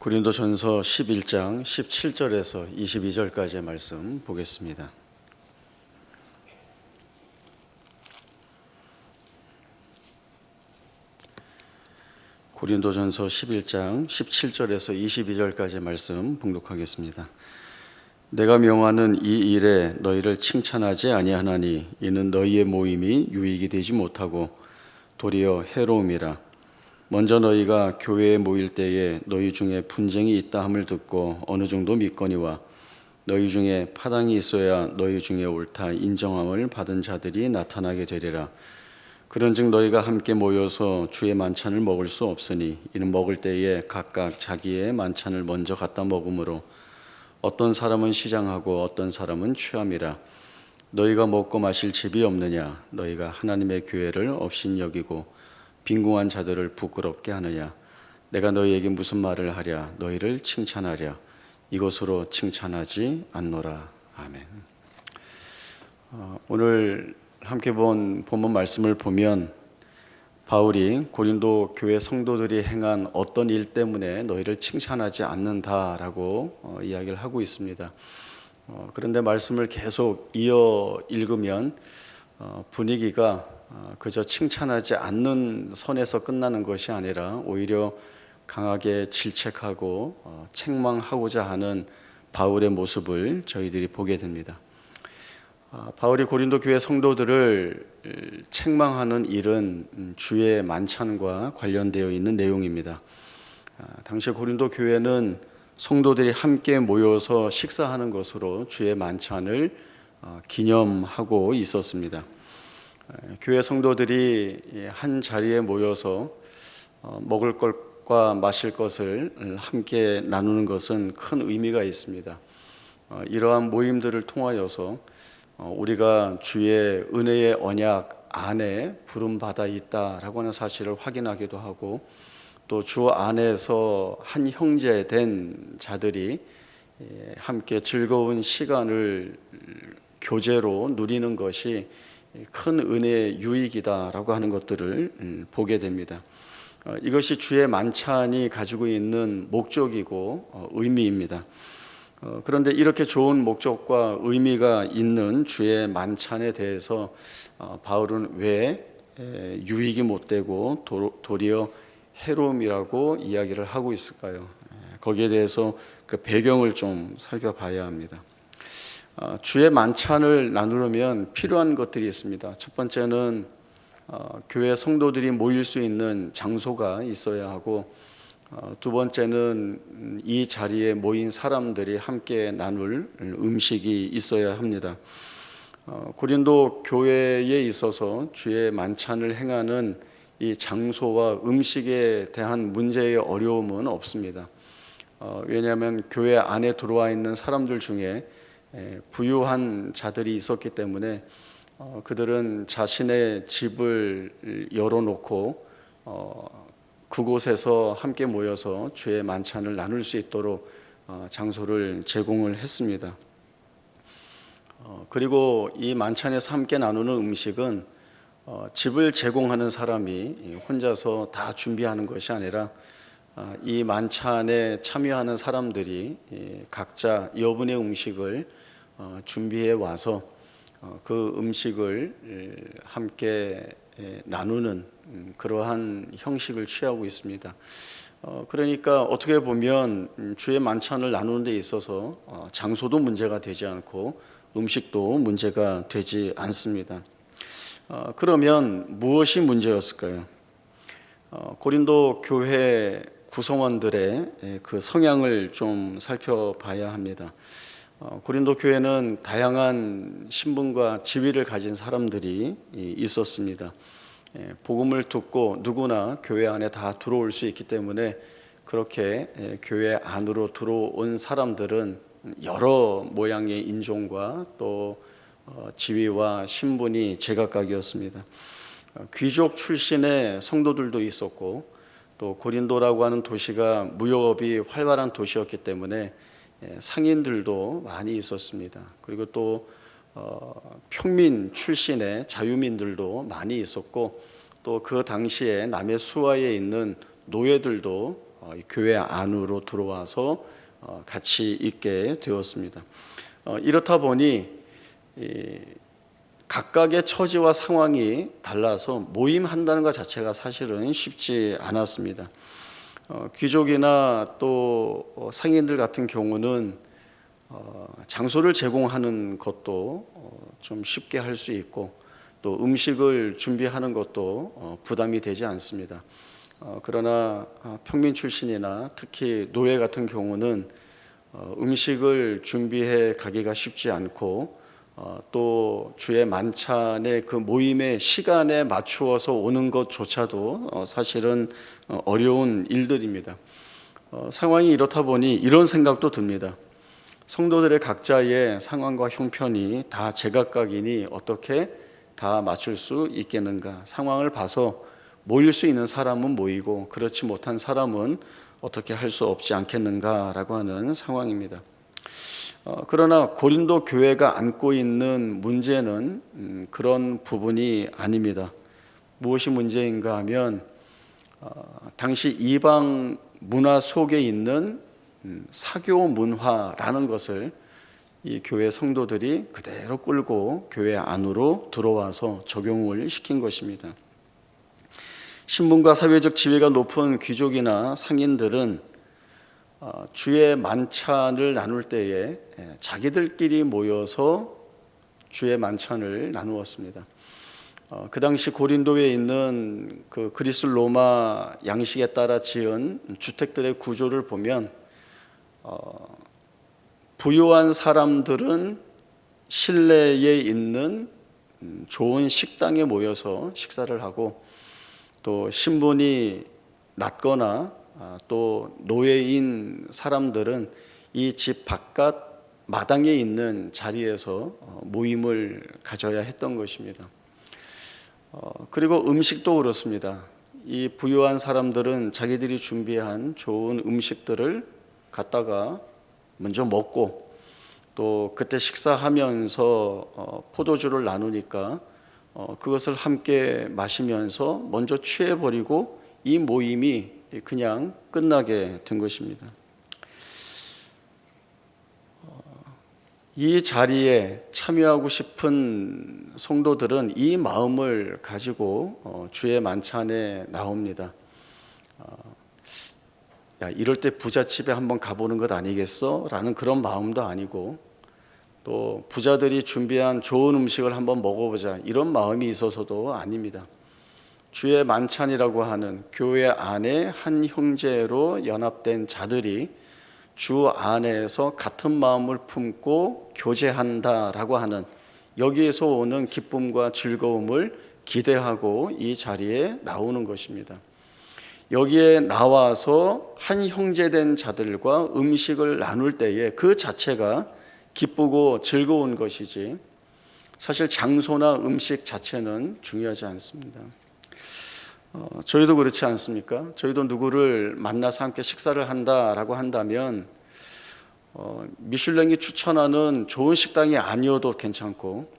고린도전서 11장 17절에서 22절까지의 말씀 보겠습니다. 고린도전서 11장 17절에서 22절까지의 말씀 봉독하겠습니다. 내가 명하는 이 일에 너희를 칭찬하지 아니하나니 이는 너희의 모임이 유익이 되지 못하고 도리어 해로움이라 먼저 너희가 교회에 모일 때에 너희 중에 분쟁이 있다 함을 듣고 어느 정도 믿거니와 너희 중에 파당이 있어야 너희 중에 옳다 인정함을 받은 자들이 나타나게 되리라. 그런즉 너희가 함께 모여서 주의 만찬을 먹을 수 없으니 이는 먹을 때에 각각 자기의 만찬을 먼저 갖다 먹으므로 어떤 사람은 시장하고 어떤 사람은 취함이라. 너희가 먹고 마실 집이 없느냐? 너희가 하나님의 교회를 없인 여기고 빈궁한 자들을 부끄럽게 하느냐? 내가 너희에게 무슨 말을 하랴? 너희를 칭찬하랴. 이것으로 칭찬하지 않노라. 아멘. 어, 오늘 함께 본 본문 말씀을 보면 바울이 고린도 교회 성도들이 행한 어떤 일 때문에 너희를 칭찬하지 않는다라고 어, 이야기를 하고 있습니다. 어, 그런데 말씀을 계속 이어 읽으면 어, 분위기가 어, 그저 칭찬하지 않는 선에서 끝나는 것이 아니라 오히려 강하게 질책하고 어, 책망하고자 하는 바울의 모습을 저희들이 보게 됩니다. 아, 바울이 고린도 교회 성도들을 책망하는 일은 음, 주의 만찬과 관련되어 있는 내용입니다. 아, 당시 고린도 교회는 성도들이 함께 모여서 식사하는 것으로 주의 만찬을 어, 기념하고 있었습니다. 아, 교회 성도들이 한 자리에 모여서 어, 먹을 것과 마실 것을 함께 나누는 것은 큰 의미가 있습니다. 어, 이러한 모임들을 통하여서 어, 우리가 주의 은혜의 언약 안에 부름 받아 있다라고 하는 사실을 확인하기도 하고 또 주 안에서 한 형제 된 자들이 예, 함께 즐거운 시간을 교제로 누리는 것이 큰 은혜의 유익이다라고 하는 것들을 음, 보게 됩니다. 어, 이것이 주의 만찬이 가지고 있는 목적이고 어, 의미입니다. 어, 그런데 이렇게 좋은 목적과 의미가 있는 주의 만찬에 대해서 어, 바울은 왜 에, 유익이 못 되고 도, 도리어 해로움이라고 이야기를 하고 있을까요? 에, 거기에 대해서 그 배경을 좀 살펴봐야 합니다. 어, 주의 만찬을 나누려면 필요한 것들이 있습니다. 첫 번째는 어, 교회 성도들이 모일 수 있는 장소가 있어야 하고 어, 두 번째는 이 자리에 모인 사람들이 함께 나눌 음식이 있어야 합니다. 어, 고린도 교회에 있어서 주의 만찬을 행하는 이 장소와 음식에 대한 문제의 어려움은 없습니다. 어, 왜냐하면 교회 안에 들어와 있는 사람들 중에 부유한 자들이 있었기 때문에 그들은 자신의 집을 열어놓고 그곳에서 함께 모여서 주의 만찬을 나눌 수 있도록 어, 장소를 제공을 했습니다. 어, 그리고 이 만찬에서 함께 나누는 음식은 어, 집을 제공하는 사람이 혼자서 다 준비하는 것이 아니라 이 만찬에 참여하는 사람들이 각자 여분의 음식을 준비해 와서 그 음식을 함께 나누는 음, 그러한 형식을 취하고 있습니다. 어, 그러니까 어떻게 보면 음, 주의 만찬을 나누는 데 있어서 어, 장소도 문제가 되지 않고 음식도 문제가 되지 않습니다. 어, 그러면 무엇이 문제였을까요? 고린도 교회 구성원들의 그 성향을 좀 살펴봐야 합니다. 고린도 교회는 다양한 신분과 지위를 가진 사람들이 있었습니다. 예, 복음을 듣고 누구나 교회 안에 다 들어올 수 있기 때문에 그렇게 예, 교회 안으로 들어온 사람들은 여러 모양의 인종과 또 어, 지위와 신분이 제각각이었습니다. 어, 귀족 출신의 성도들도 있었고 또 고린도라고 하는 도시가 무역업이 활발한 도시였기 때문에 예, 상인들도 많이 있었습니다. 그리고 또 어, 평민 출신의 자유민들도 많이 있었고 또 그 당시에 남의 수하에 있는 노예들도 어, 이 교회 안으로 들어와서 어, 같이 있게 되었습니다. 어, 이렇다 보니 이 각각의 처지와 상황이 달라서 모임한다는 것 자체가 사실은 쉽지 않았습니다. 어, 귀족이나 또 어, 상인들 같은 경우는 어, 장소를 제공하는 것도 어, 좀 쉽게 할 수 있고 또 음식을 준비하는 것도 어, 부담이 되지 않습니다. 어, 그러나 아, 평민 출신이나 특히 노예 같은 경우는 어, 음식을 준비해 가기가 쉽지 않고 어, 또 주의 만찬의 그 모임의 시간에 맞추어서 오는 것조차도 어, 사실은 어, 어려운 일들입니다. 어, 상황이 이렇다 보니 이런 생각도 듭니다. 성도들의 각자의 상황과 형편이 다 제각각이니 어떻게 다 맞출 수 있겠는가? 상황을 봐서 모일 수 있는 사람은 모이고 그렇지 못한 사람은 어떻게 할 수 없지 않겠는가라고 하는 상황입니다. 어, 그러나 고린도 교회가 안고 있는 문제는 음, 그런 부분이 아닙니다. 무엇이 문제인가 하면 어, 당시 이방 문화 속에 있는 음, 사교 문화라는 것을 이 교회 성도들이 그대로 끌고 교회 안으로 들어와서 적용을 시킨 것입니다. 신분과 사회적 지위가 높은 귀족이나 상인들은 어, 주의 만찬을 나눌 때에 예, 자기들끼리 모여서 주의 만찬을 나누었습니다. 어, 그 당시 고린도에 있는 그 그리스 로마 양식에 따라 지은 주택들의 구조를 보면 어, 부유한 사람들은 실내에 있는 음, 좋은 식당에 모여서 식사를 하고 또 신분이 낮거나 아, 또 노예인 사람들은 이 집 바깥 마당에 있는 자리에서 어, 모임을 가져야 했던 것입니다. 어, 그리고 음식도 그렇습니다. 이 부유한 사람들은 자기들이 준비한 좋은 음식들을 갖다가 먼저 먹고 또 그때 식사하면서 어, 포도주를 나누니까 어, 그것을 함께 마시면서 먼저 취해버리고 이 모임이 그냥 끝나게 된 것입니다. 어, 이 자리에 참여하고 싶은 성도들은 이 마음을 가지고 어, 주의 만찬에 나옵니다. 어, 야, 이럴 때 부잣집에 한번 가보는 것 아니겠어? 라는 그런 마음도 아니고 또 부자들이 준비한 좋은 음식을 한번 먹어보자 이런 마음이 있어서도 아닙니다. 주의 만찬이라고 하는 교회 안에 한 형제로 연합된 자들이 주 안에서 같은 마음을 품고 교제한다라고 하는 여기에서 오는 기쁨과 즐거움을 기대하고 이 자리에 나오는 것입니다. 여기에 나와서 한 형제된 자들과 음식을 나눌 때에 그 자체가 기쁘고 즐거운 것이지 사실 장소나 음식 자체는 중요하지 않습니다. 어, 저희도 그렇지 않습니까? 저희도 누구를 만나서 함께 식사를 한다라고 한다면 어, 미슐랭이 추천하는 좋은 식당이 아니어도 괜찮고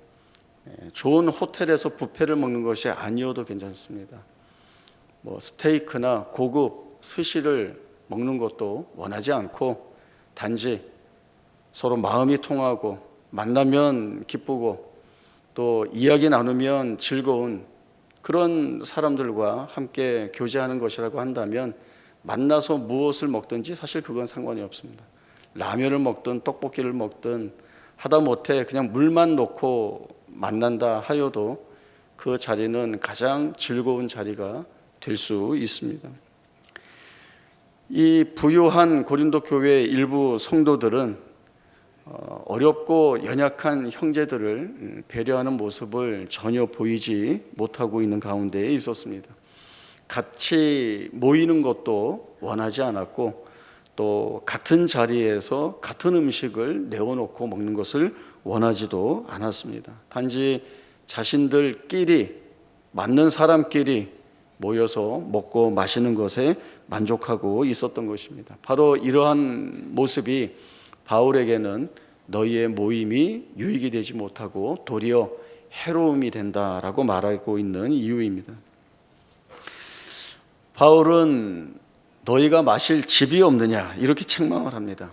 예, 좋은 호텔에서 뷔페를 먹는 것이 아니어도 괜찮습니다. 뭐 스테이크나 고급 스시를 먹는 것도 원하지 않고 단지 서로 마음이 통하고 만나면 기쁘고 또 이야기 나누면 즐거운 그런 사람들과 함께 교제하는 것이라고 한다면 만나서 무엇을 먹든지 사실 그건 상관이 없습니다. 라면을 먹든 떡볶이를 먹든 하다 못해 그냥 물만 놓고 만난다 하여도 그 자리는 가장 즐거운 자리가 될 수 있습니다. 이 부유한 고린도 교회의 일부 성도들은 어, 어렵고 연약한 형제들을 배려하는 모습을 전혀 보이지 못하고 있는 가운데에 있었습니다. 같이 모이는 것도 원하지 않았고 또 같은 자리에서 같은 음식을 내어놓고 먹는 것을 원하지도 않았습니다. 단지 자신들끼리 맞는 사람끼리 모여서 먹고 마시는 것에 만족하고 있었던 것입니다. 바로 이러한 모습이 바울에게는 너희의 모임이 유익이 되지 못하고 도리어 해로움이 된다라고 말하고 있는 이유입니다. 바울은 너희가 마실 집이 없느냐 이렇게 책망을 합니다.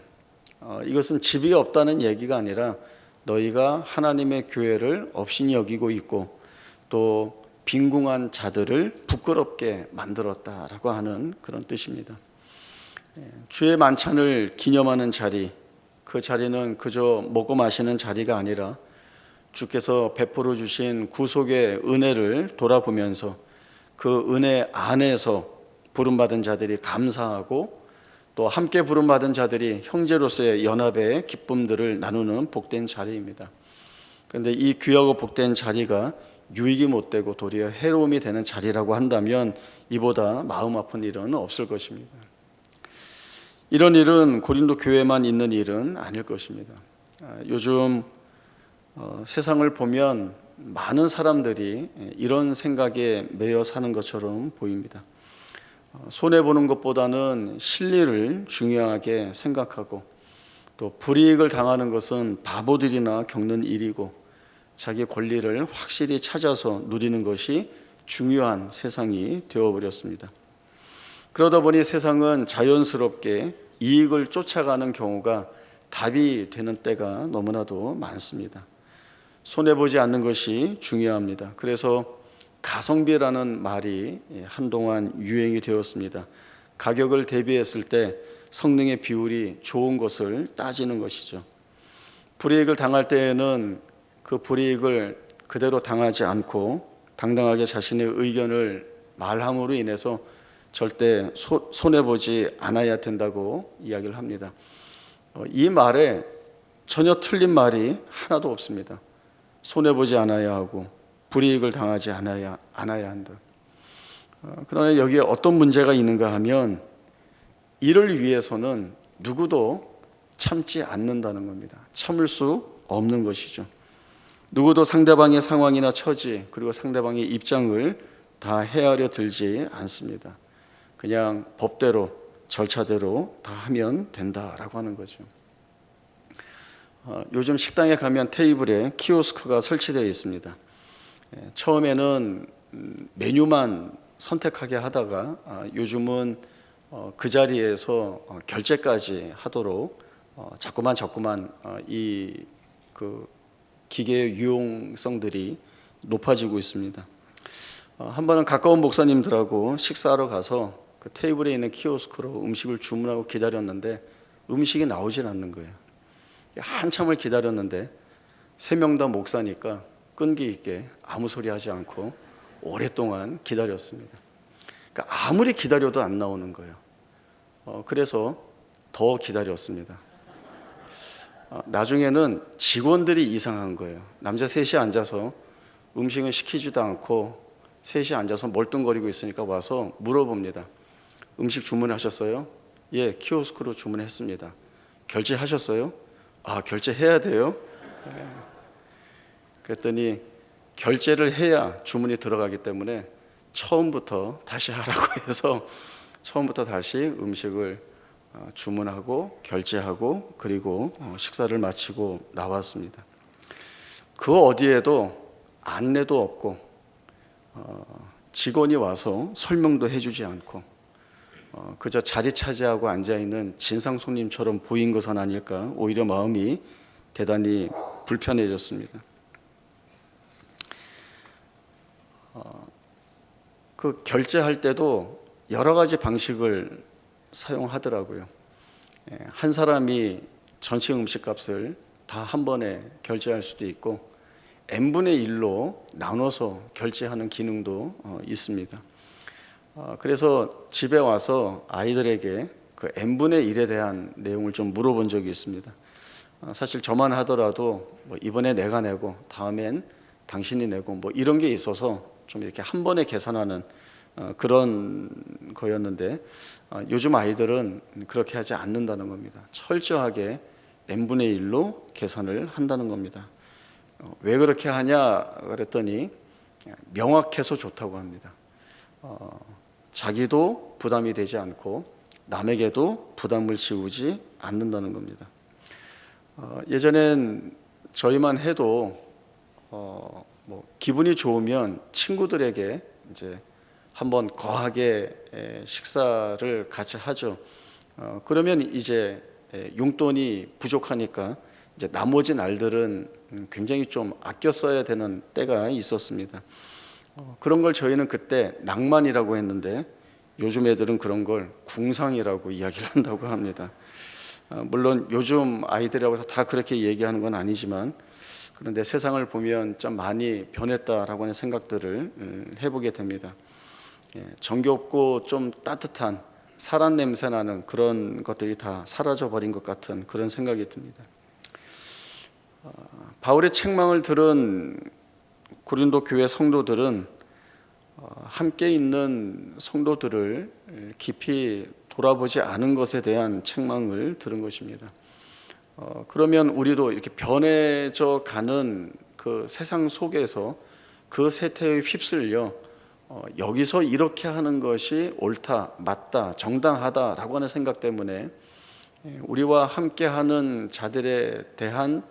어, 이것은 집이 없다는 얘기가 아니라 너희가 하나님의 교회를 없인 여기고 있고 또 빈궁한 자들을 부끄럽게 만들었다라고 하는 그런 뜻입니다. 예, 주의 만찬을 기념하는 자리, 그 자리는 그저 먹고 마시는 자리가 아니라 주께서 베풀어 주신 구속의 은혜를 돌아보면서 그 은혜 안에서 부름받은 자들이 감사하고 또 함께 부름받은 자들이 형제로서의 연합의 기쁨들을 나누는 복된 자리입니다. 그런데 이 귀하고 복된 자리가 유익이 못 되고 도리어 해로움이 되는 자리라고 한다면 이보다 마음 아픈 일은 없을 것입니다. 이런 일은 고린도 교회만 있는 일은 아닐 것입니다. 아, 요즘 어, 세상을 보면 많은 사람들이 이런 생각에 매여 사는 것처럼 보입니다. 손해 보는 것보다는 실리를 중요하게 생각하고 또 불이익을 당하는 것은 바보들이나 겪는 일이고 자기 권리를 확실히 찾아서 누리는 것이 중요한 세상이 되어버렸습니다. 그러다 보니 세상은 자연스럽게 이익을 쫓아가는 경우가 답이 되는 때가 너무나도 많습니다. 손해보지 않는 것이 중요합니다. 그래서 가성비라는 말이 한동안 유행이 되었습니다. 가격을 대비했을 때 성능의 비율이 좋은 것을 따지는 것이죠. 불이익을 당할 때에는 그 불이익을 그대로 당하지 않고 당당하게 자신의 의견을 말함으로 인해서 절대 소, 손해 보지 않아야 된다고 이야기를 합니다. 어, 이 말에 전혀 틀린 말이 하나도 없습니다. 손해 보지 않아야 하고 불이익을 당하지 않아야, 않아야 한다. 어, 그러나 여기에 어떤 문제가 있는가 하면 이를 위해서는 누구도 참지 않는다는 겁니다. 참을 수 없는 것이죠. 누구도 상대방의 상황이나 처지 그리고 상대방의 입장을 다 헤아려 들지 않습니다. 그냥 법대로 절차대로 다 하면 된다라고 하는 거죠. 어, 요즘 식당에 가면 테이블에 키오스크가 설치되어 있습니다. 예, 처음에는 음, 메뉴만 선택하게 하다가 아, 요즘은 어, 그 자리에서 어, 결제까지 하도록 어, 자꾸만 자꾸만 어, 이그 기계의 유용성들이 높아지고 있습니다. 어, 한 번은 가까운 목사님들하고 식사하러 가서 그 테이블에 있는 키오스크로 음식을 주문하고 기다렸는데 음식이 나오질 않는 거예요. 한참을 기다렸는데 세 명 다 목사니까 끈기 있게 아무 소리 하지 않고 오랫동안 기다렸습니다. 그러니까 아무리 기다려도 안 나오는 거예요. 어, 그래서 더 기다렸습니다. 어, 나중에는 직원들이 이상한 거예요. 남자 셋이 앉아서 음식을 시키지도 않고 셋이 앉아서 멀뚱거리고 있으니까 와서 물어봅니다. 음식 주문하셨어요? 예, 키오스크로 주문했습니다. 결제하셨어요? 아, 결제해야 돼요? 네. 그랬더니 결제를 해야 주문이 들어가기 때문에 처음부터 다시 하라고 해서 처음부터 다시 음식을 어, 주문하고 결제하고 그리고 어, 식사를 마치고 나왔습니다. 그 어디에도 안내도 없고 어, 직원이 와서 설명도 해주지 않고 그저 자리 차지하고 앉아 있는 진상 손님처럼 보인 것은 아닐까 오히려 마음이 대단히 불편해졌습니다. 그 결제할 때도 여러 가지 방식을 사용하더라고요. 예, 한 사람이 전체 음식값을 다 한 번에 결제할 수도 있고 n분의 1로 나눠서 결제하는 기능도 어, 있습니다. 어, 그래서 집에 와서 아이들에게 그 n분의 1에 대한 내용을 좀 물어본 적이 있습니다. 어, 사실 저만 하더라도 뭐 이번에 내가 내고 다음엔 당신이 내고 뭐 이런 게 있어서 좀 이렇게 한 번에 계산하는 그런 거였는데 요즘 아이들은 그렇게 하지 않는다는 겁니다. 철저하게 n분의 1로 계산을 한다는 겁니다. 어, 왜 그렇게 하냐 그랬더니 명확해서 좋다고 합니다. 어, 자기도 부담이 되지 않고 남에게도 부담을 지우지 않는다는 겁니다. 어, 예전엔 저희만 해도 어, 뭐 기분이 좋으면 친구들에게 이제 한번 거하게 에, 식사를 같이 하죠. 어, 그러면 이제 에, 용돈이 부족하니까 이제 나머지 날들은 음, 굉장히 좀 아껴 써야 되는 때가 있었습니다. 어, 그런 걸 저희는 그때 낭만이라고 했는데 요즘 애들은 그런 걸 궁상이라고 이야기를 한다고 합니다. 어, 물론 요즘 아이들이라고 해서 다 그렇게 얘기하는 건 아니지만 그런데 세상을 보면 좀 많이 변했다라고 하는 생각들을 음, 해보게 됩니다. 예, 정겹고 좀 따뜻한 사람 냄새 나는 그런 것들이 다 사라져 버린 것 같은 그런 생각이 듭니다. 어, 바울의 책망을 들은 고린도 교회 성도들은 어, 함께 있는 성도들을 깊이 돌아보지 않은 것에 대한 책망을 들은 것입니다. 어, 그러면 우리도 이렇게 변해져 가는 그 세상 속에서 그 세태에 휩쓸려 어, 여기서 이렇게 하는 것이 옳다, 맞다, 정당하다라고 하는 생각 때문에 예, 우리와 함께하는 자들에 대한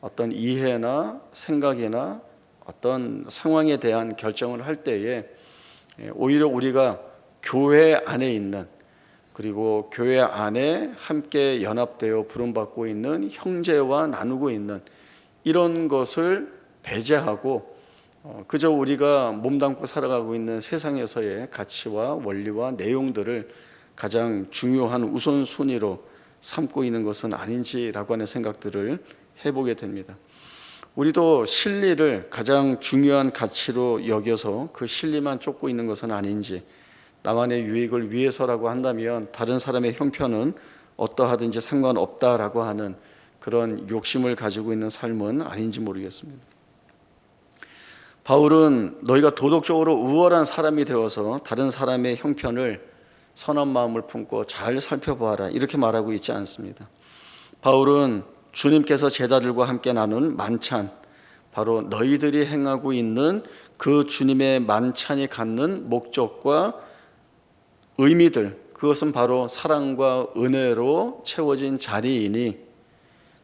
어떤 이해나 생각이나 어떤 상황에 대한 결정을 할 때에 예, 오히려 우리가 교회 안에 있는 그리고 교회 안에 함께 연합되어 부름받고 있는 형제와 나누고 있는 이런 것을 배제하고 어, 그저 우리가 몸담고 살아가고 있는 세상에서의 가치와 원리와 내용들을 가장 중요한 우선순위로 삼고 있는 것은 아닌지라고 하는 생각들을 해보게 됩니다. 우리도 진리를 가장 중요한 가치로 여겨서 그 진리만 쫓고 있는 것은 아닌지 나만의 유익을 위해서라고 한다면 다른 사람의 형편은 어떠하든지 상관없다라고 하는 그런 욕심을 가지고 있는 삶은 아닌지 모르겠습니다. 바울은 너희가 도덕적으로 우월한 사람이 되어서 다른 사람의 형편을 선한 마음을 품고 잘 살펴보아라 이렇게 말하고 있지 않습니다. 바울은 주님께서 제자들과 함께 나눈 만찬 바로 너희들이 행하고 있는 그 주님의 만찬이 갖는 목적과 의미들 그것은 바로 사랑과 은혜로 채워진 자리이니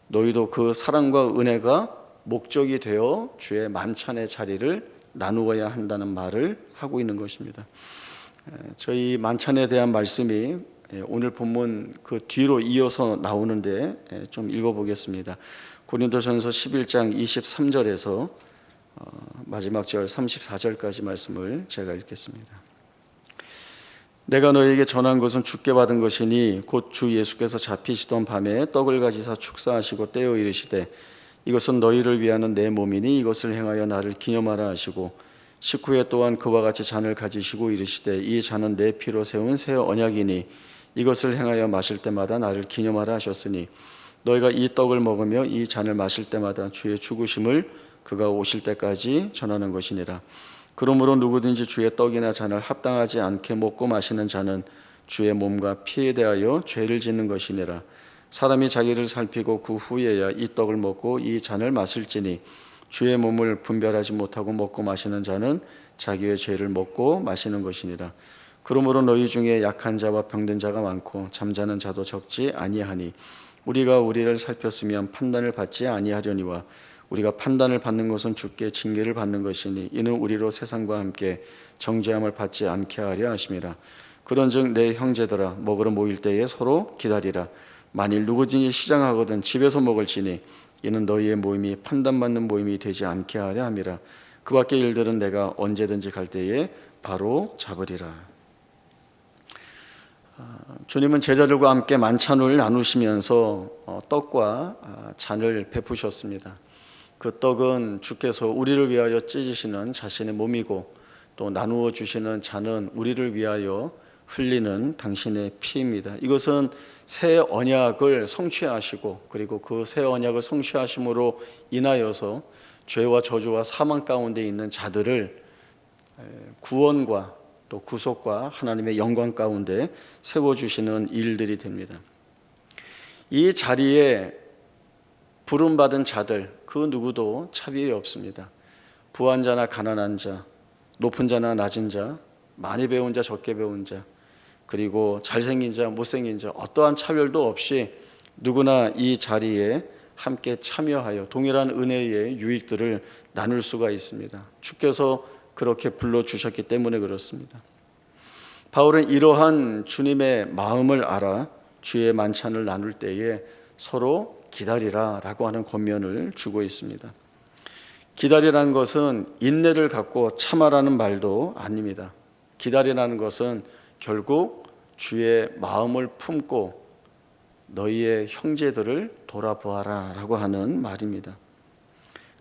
너희도 그 사랑과 은혜가 목적이 되어 주의 만찬의 자리를 나누어야 한다는 말을 하고 있는 것입니다. 저희 만찬에 대한 말씀이 오늘 본문 그 뒤로 이어서 나오는데 좀 읽어보겠습니다. 고린도전서 11장 23절에서 어, 마지막 절 34절까지 말씀을 제가 읽겠습니다. 내가 너에게 전한 것은 주께 받은 것이니 곧 주 예수께서 잡히시던 밤에 떡을 가지사 축사하시고 떼어 이르시되 이것은 너희를 위하는 내 몸이니 이것을 행하여 나를 기념하라 하시고 식후에 또한 그와 같이 잔을 가지시고 이르시되 이 잔은 내 피로 세운 새 언약이니 이것을 행하여 마실 때마다 나를 기념하라 하셨으니 너희가 이 떡을 먹으며 이 잔을 마실 때마다 주의 죽으심을 그가 오실 때까지 전하는 것이니라 그러므로 누구든지 주의 떡이나 잔을 합당하지 않게 먹고 마시는 자는 주의 몸과 피에 대하여 죄를 짓는 것이니라 사람이 자기를 살피고 그 후에야 이 떡을 먹고 이 잔을 마실지니 주의 몸을 분별하지 못하고 먹고 마시는 자는 자기의 죄를 먹고 마시는 것이니라. 그러므로 너희 중에 약한 자와 병든 자가 많고 잠자는 자도 적지 아니하니 우리가 우리를 살폈으면 판단을 받지 아니하려니와 우리가 판단을 받는 것은 주께 징계를 받는 것이니 이는 우리로 세상과 함께 정죄함을 받지 않게 하려 하심이라. 그런즉 내 형제들아 먹으러 모일 때에 서로 기다리라. 만일 누구든지 시장하거든 집에서 먹을지니 이는 너희의 모임이 판단받는 모임이 되지 않게 하려 함이라 그 밖의 일들은 내가 언제든지 갈 때에 바로 잡으리라 아, 주님은 제자들과 함께 만찬을 나누시면서 어, 떡과 아, 잔을 베푸셨습니다. 그 떡은 주께서 우리를 위하여 찢으시는 자신의 몸이고 또 나누어 주시는 잔은 우리를 위하여 흘리는 당신의 피입니다. 이것은 새 언약을 성취하시고 그리고 그 새 언약을 성취하심으로 인하여서 죄와 저주와 사망 가운데 있는 자들을 구원과 또 구속과 하나님의 영광 가운데 세워 주시는 일들이 됩니다. 이 자리에 부름 받은 자들 그 누구도 차별이 없습니다. 부한 자나 가난한 자, 높은 자나 낮은 자, 많이 배운 자, 적게 배운 자, 그리고 잘생긴 자, 못생긴 자 어떠한 차별도 없이 누구나 이 자리에 함께 참여하여 동일한 은혜의 유익들을 나눌 수가 있습니다. 주께서 그렇게 불러 주셨기 때문에 그렇습니다. 바울은 이러한 주님의 마음을 알아 주의 만찬을 나눌 때에 서로 기다리라 라고 하는 권면을 주고 있습니다. 기다리라는 것은 인내를 갖고 참아라는 말도 아닙니다. 기다리라는 것은 결국 주의 마음을 품고 너희의 형제들을 돌아보아라 라고 하는 말입니다.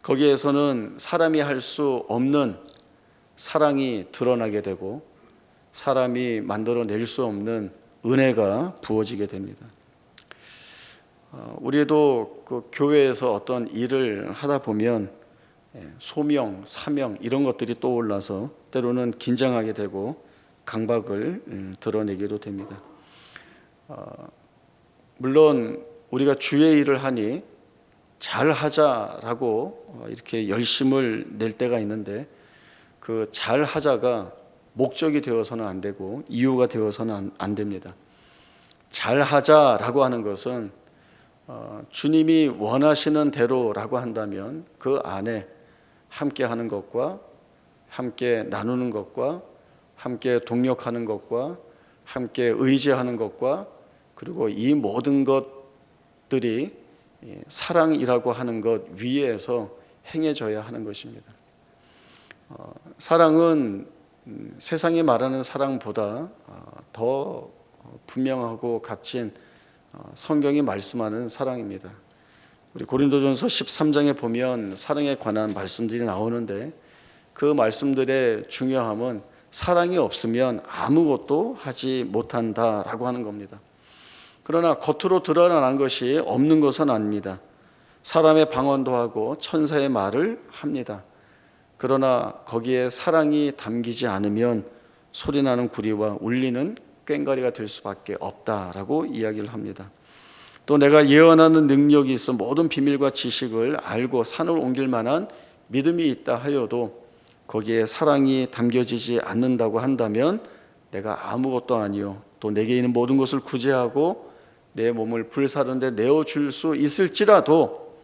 거기에서는 사람이 할 수 없는 사랑이 드러나게 되고 사람이 만들어낼 수 없는 은혜가 부어지게 됩니다. 어, 우리도 그 교회에서 어떤 일을 하다 보면 예, 소명, 사명 이런 것들이 떠올라서 때로는 긴장하게 되고 강박을 음, 드러내기도 됩니다. 어, 물론 우리가 주의 일을 하니 잘 하자라고 어, 이렇게 열심을 낼 때가 있는데 그 잘 하자가 목적이 되어서는 안 되고 이유가 되어서는 안, 안 됩니다. 잘 하자라고 하는 것은 어, 주님이 원하시는 대로라고 한다면 그 안에 함께 하는 것과 함께 나누는 것과 함께 동력하는 것과 함께 의지하는 것과 그리고 이 모든 것들이 예, 사랑이라고 하는 것 위에서 행해져야 하는 것입니다. 어, 사랑은 음, 세상이 말하는 사랑보다 어, 더 분명하고 값진 어, 성경이 말씀하는 사랑입니다. 우리 고린도전서 13장에 보면 사랑에 관한 말씀들이 나오는데 그 말씀들의 중요함은 사랑이 없으면 아무것도 하지 못한다라고 하는 겁니다. 그러나 겉으로 드러난 것이 없는 것은 아닙니다. 사람의 방언도 하고 천사의 말을 합니다. 그러나 거기에 사랑이 담기지 않으면 소리나는 구리와 울리는 꽹과리가 될 수밖에 없다라고 이야기를 합니다. 또 내가 예언하는 능력이 있어 모든 비밀과 지식을 알고 산을 옮길 만한 믿음이 있다 하여도 거기에 사랑이 담겨지지 않는다고 한다면 내가 아무것도 아니요 또 내게 있는 모든 것을 구제하고 내 몸을 불사르는데 내어 줄 수 있을지라도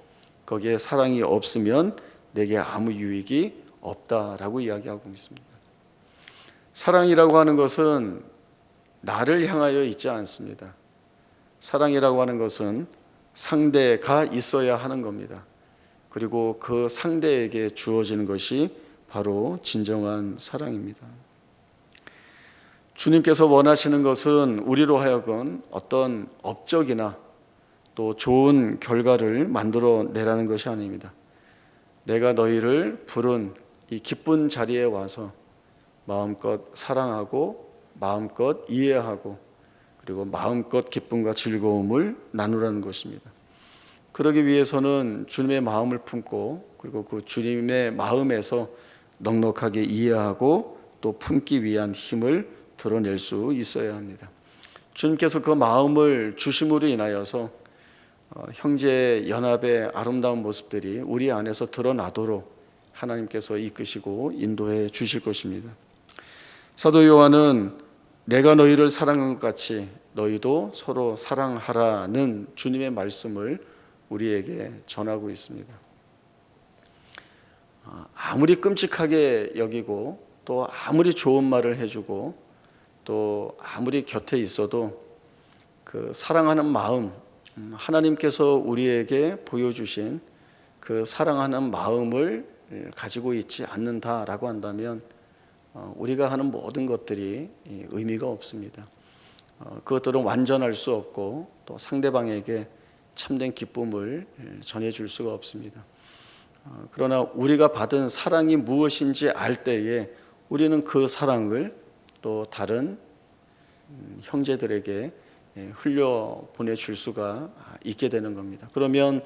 거기에 사랑이 없으면 내게 아무 유익이 없다라고 이야기하고 있습니다. 사랑이라고 하는 것은 나를 향하여 있지 않습니다. 사랑이라고 하는 것은 상대가 있어야 하는 겁니다. 그리고 그 상대에게 주어지는 것이 바로 진정한 사랑입니다. 주님께서 원하시는 것은 우리로 하여금 어떤 업적이나 또 좋은 결과를 만들어 내라는 것이 아닙니다. 내가 너희를 부른 이 기쁜 자리에 와서 마음껏 사랑하고 마음껏 이해하고 그리고 마음껏 기쁨과 즐거움을 나누라는 것입니다. 그러기 위해서는 주님의 마음을 품고 그리고 그 주님의 마음에서 넉넉하게 이해하고 또 품기 위한 힘을 드러낼 수 있어야 합니다. 주님께서 그 마음을 주심으로 인하여서 어, 형제 연합의 아름다운 모습들이 우리 안에서 드러나도록 하나님께서 이끄시고 인도해 주실 것입니다. 사도 요한은 내가 너희를 사랑한 것 같이 너희도 서로 사랑하라는 주님의 말씀을 우리에게 전하고 있습니다. 아, 아무리 끔찍하게 여기고 또 아무리 좋은 말을 해주고 또 아무리 곁에 있어도 그 사랑하는 마음 음, 하나님께서 우리에게 보여주신 그 사랑하는 마음을 가지고 있지 않는다라고 한다면 어, 우리가 하는 모든 것들이 의미가 없습니다. 어, 그것들은 완전할 수 없고 또 상대방에게 참된 기쁨을 전해줄 수가 없습니다. 어, 그러나 우리가 받은 사랑이 무엇인지 알 때에 우리는 그 사랑을 또 다른 음, 형제들에게 흘려 보내줄 수가 있게 되는 겁니다. 그러면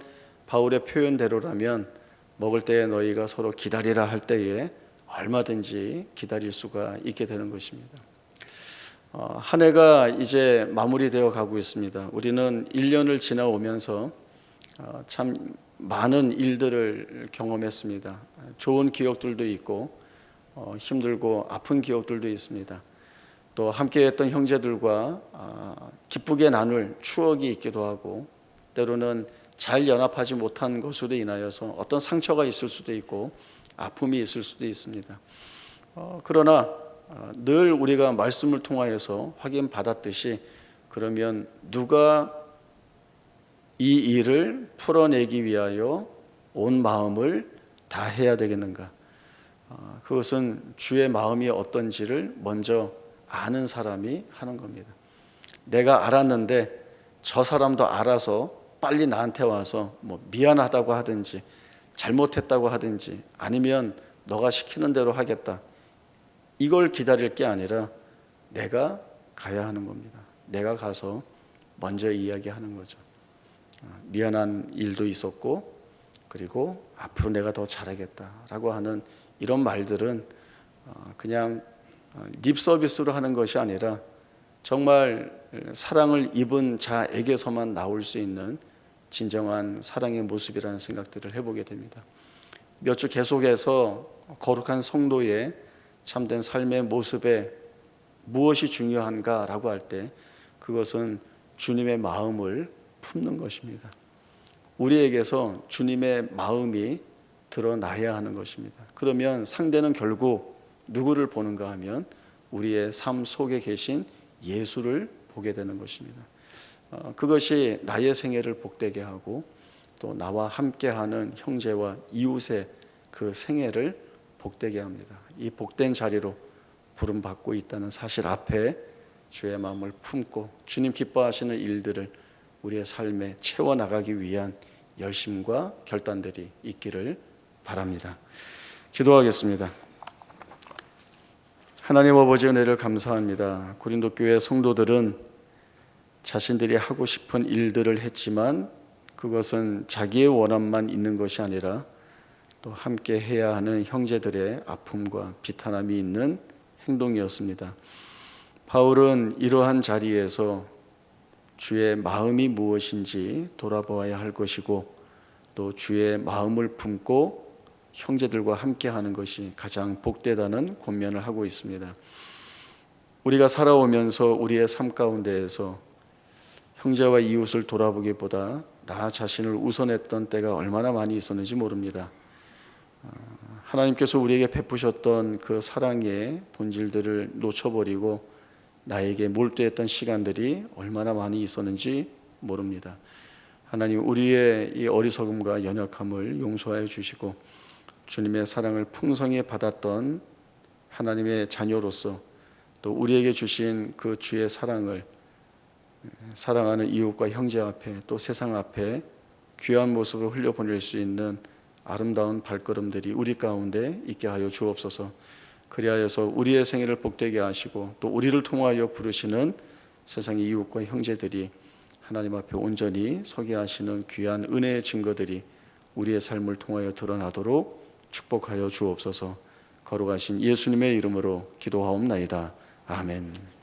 바울의 표현대로라면 먹을 때에 너희가 서로 기다리라 할 때에 얼마든지 기다릴 수가 있게 되는 것입니다. 어, 한 해가 이제 마무리되어 가고 있습니다. 우리는 1년을 지나오면서 어, 참 많은 일들을 경험했습니다. 좋은 기억들도 있고 어, 힘들고 아픈 기억들도 있습니다. 또 함께했던 형제들과 아, 기쁘게 나눌 추억이 있기도 하고 때로는 잘 연합하지 못한 것으로 인하여서 어떤 상처가 있을 수도 있고 아픔이 있을 수도 있습니다. 어, 그러나 아, 늘 우리가 말씀을 통하여서 확인 받았듯이 그러면 누가 이 일을 풀어내기 위하여 온 마음을 다 해야 되겠는가? 아, 그것은 주의 마음이 어떤지를 먼저 아는 사람이 하는 겁니다. 내가 알았는데 저 사람도 알아서 빨리 나한테 와서 뭐 미안하다고 하든지 잘못했다고 하든지 아니면 너가 시키는 대로 하겠다. 이걸 기다릴 게 아니라 내가 가야 하는 겁니다. 내가 가서 먼저 이야기하는 거죠. 어, 미안한 일도 있었고 그리고 앞으로 내가 더 잘하겠다라고 하는 이런 말들은 어, 그냥 어, 립 서비스로 하는 것이 아니라 정말 사랑을 입은 자에게서만 나올 수 있는 진정한 사랑의 모습이라는 생각들을 해보게 됩니다. 몇 주 계속해서 거룩한 성도의 참된 삶의 모습에 무엇이 중요한가라고 할 때 그것은 주님의 마음을 품는 것입니다. 우리에게서 주님의 마음이 드러나야 하는 것입니다. 그러면 상대는 결국 누구를 보는가 하면 우리의 삶 속에 계신 예수를 보게 되는 것입니다. 어, 그것이 나의 생애를 복되게 하고 또 나와 함께하는 형제와 이웃의 그 생애를 복되게 합니다. 이 복된 자리로 부름 받고 있다는 사실 앞에 주의 마음을 품고 주님 기뻐하시는 일들을 우리의 삶에 채워 나가기 위한 열심과 결단들이 있기를 바랍니다. 기도하겠습니다. 하나님 아버지 은혜를 감사합니다. 고린도 교회 성도들은 자신들이 하고 싶은 일들을 했지만 그것은 자기의 원함만 있는 것이 아니라 또 함께 해야 하는 형제들의 아픔과 비탄함이 있는 행동이었습니다. 바울은 이러한 자리에서 주의 마음이 무엇인지 돌아보아야 할 것이고 또 주의 마음을 품고 형제들과 함께 하는 것이 가장 복되다는 권면을 하고 있습니다. 우리가 살아오면서 우리의 삶 가운데에서 형제와 이웃을 돌아보기보다 나 자신을 우선했던 때가 얼마나 많이 있었는지 모릅니다. 하나님께서 우리에게 베푸셨던 그 사랑의 본질들을 놓쳐버리고 나에게 몰두했던 시간들이 얼마나 많이 있었는지 모릅니다. 하나님 우리의 이 어리석음과 연약함을 용서하여 주시고 주님의 사랑을 풍성히 받았던 하나님의 자녀로서 또 우리에게 주신 그 주의 사랑을 사랑하는 이웃과 형제 앞에 또 세상 앞에 귀한 모습을 흘려보낼 수 있는 아름다운 발걸음들이 우리 가운데 있게 하여 주옵소서. 그리하여서 우리의 생애를 복되게 하시고 또 우리를 통하여 부르시는 세상의 이웃과 형제들이 하나님 앞에 온전히 서게 하시는 귀한 은혜의 증거들이 우리의 삶을 통하여 드러나도록 축복하여 주옵소서. 거룩하신 예수님의 이름으로 기도하옵나이다. 아멘.